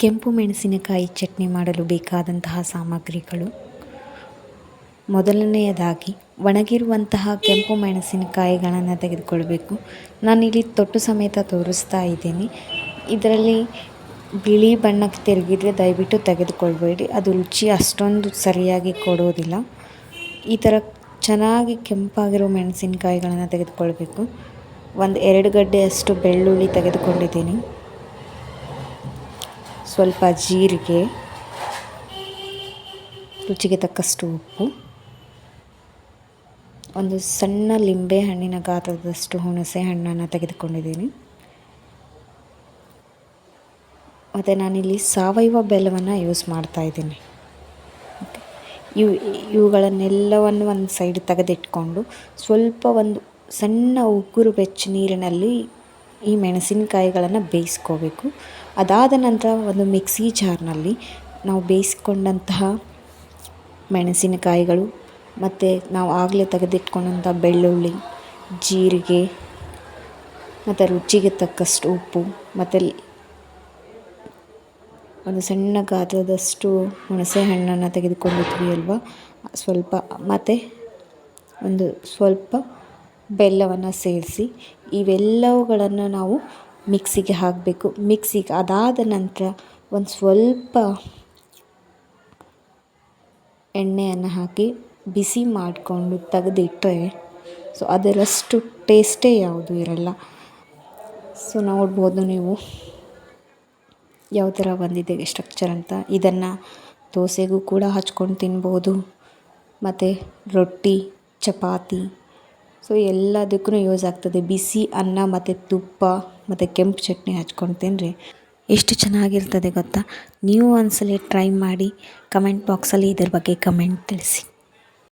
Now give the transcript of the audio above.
ಕೆಂಪು ಮೆಣಸಿನಕಾಯಿ ಚಟ್ನಿ ಮಾಡಲು ಬೇಕಾದಂತಹ ಸಾಮಗ್ರಿಗಳು. ಮೊದಲನೆಯದಾಗಿ, ಒಣಗಿರುವಂತಹ ಕೆಂಪು ಮೆಣಸಿನಕಾಯಿಗಳನ್ನು ತೆಗೆದುಕೊಳ್ಬೇಕು. ನಾನಿಲ್ಲಿ ತೊಟ್ಟು ಸಮೇತ ತೋರಿಸ್ತಾ ಇದ್ದೀನಿ. ಇದರಲ್ಲಿ ಬಿಳಿ ಬಣ್ಣಕ್ಕೆ ತಿರುಗಿದರೆ ದಯವಿಟ್ಟು ತೆಗೆದುಕೊಳ್ಬೇಡಿ. ಅದು ರುಚಿ ಅಷ್ಟೊಂದು ಸರಿಯಾಗಿ ಕೊಡೋದಿಲ್ಲ. ಈ ಥರ ಚೆನ್ನಾಗಿ ಕೆಂಪಾಗಿರೋ ಮೆಣಸಿನಕಾಯಿಗಳನ್ನು ತೆಗೆದುಕೊಳ್ಬೇಕು. ಒಂದು ಎರಡು ಗಡ್ಡೆಯಷ್ಟು ಬೆಳ್ಳುಳ್ಳಿ ತೆಗೆದುಕೊಂಡಿದ್ದೀನಿ. ಸ್ವಲ್ಪ ಜೀರಿಗೆ, ರುಚಿಗೆ ತಕ್ಕಷ್ಟು ಉಪ್ಪು, ಒಂದು ಸಣ್ಣ ಲಿಂಬೆ ಹಣ್ಣಿನ ಗಾತ್ರದಷ್ಟು ಹುಣಸೆ ಹಣ್ಣನ್ನು ತೆಗೆದುಕೊಂಡಿದ್ದೀನಿ. ಮತ್ತು ನಾನಿಲ್ಲಿ ಸಾವಯವ ಬೆಲ್ಲವನ್ನು ಯೂಸ್ ಮಾಡ್ತಾ ಇದ್ದೀನಿ. ಇವು, ಇವುಗಳನ್ನೆಲ್ಲವನ್ನು ಒಂದು ಸೈಡ್ ತೆಗೆದಿಟ್ಕೊಂಡು ಸ್ವಲ್ಪ ಒಂದು ಸಣ್ಣ ಉಗುರು ಬೆಚ್ಚ ನೀರಿನಲ್ಲಿ ಈ ಮೆಣಸಿನಕಾಯಿಗಳನ್ನು ಬೇಯಿಸ್ಕೋಬೇಕು. ಅದಾದ ನಂತರ ಒಂದು ಮಿಕ್ಸಿ ಜಾರ್ನಲ್ಲಿ ನಾವು ಬೇಯಿಸ್ಕೊಂಡಂತಹ ಮೆಣಸಿನಕಾಯಿಗಳು ಮತ್ತು ನಾವು ಆಗಲೇ ತೆಗೆದಿಟ್ಕೊಂಡಂಥ ಬೆಳ್ಳುಳ್ಳಿ, ಜೀರಿಗೆ ಮತ್ತು ರುಚಿಗೆ ತಕ್ಕಷ್ಟು ಉಪ್ಪು ಮತ್ತು ಒಂದು ಸಣ್ಣ ಗಾತ್ರದಷ್ಟು ಹುಣಸೆ ಹಣ್ಣನ್ನು ತೆಗೆದುಕೊಂಡಿದ್ವಿ ಅಲ್ವಾ? ಸ್ವಲ್ಪ ಮತ್ತು ಒಂದು ಸ್ವಲ್ಪ ಬೆಲ್ಲವನ್ನು ಸೇರಿಸಿ ಇವೆಲ್ಲವುಗಳನ್ನು ನಾವು ಮಿಕ್ಸಿಗೆ ಹಾಕಬೇಕು. ಮಿಕ್ಸಿಗೆ ಅದಾದ ನಂತರ ಒಂದು ಸ್ವಲ್ಪ ಎಣ್ಣೆಯನ್ನು ಹಾಕಿ ಬಿಸಿ ಮಾಡಿಕೊಂಡು ತೆಗೆದಿಟ್ಟರೆ ಸೊ ಅದರಷ್ಟು ಟೇಸ್ಟೇ ಯಾವುದು ಇರಲ್ಲ. ಸೊ ನೋಡ್ಬೋದು ನೀವು ಯಾವ ಥರ ಬಂದಿದೆ ಸ್ಟ್ರಕ್ಚರ್ ಅಂತ. ಇದನ್ನು ದೋಸೆಗೂ ಕೂಡ ಹಚ್ಕೊಂಡು ತಿನ್ಬೋದು. ಮತ್ತು ರೊಟ್ಟಿ, ಚಪಾತಿ ಸೊ ಎಲ್ಲದಕ್ಕೂ ಯೂಸ್ ಆಗ್ತದೆ. ಬಿಸಿ ಅನ್ನ ಮತ್ತು ತುಪ್ಪ ಮತ್ತು ಕೆಂಪು ಚಟ್ನಿ ಹಚ್ಕೊಂಡು ತಿನ್ನಿರಿ ಎಷ್ಟು ಚೆನ್ನಾಗಿರ್ತದೆ ಗೊತ್ತಾ? ನೀವು ಒಂದ್ಸಲಿ ಟ್ರೈ ಮಾಡಿ ಕಮೆಂಟ್ ಬಾಕ್ಸಲ್ಲಿ ಇದ್ರ ಬಗ್ಗೆ ಕಮೆಂಟ್ ತಿಳಿಸಿ.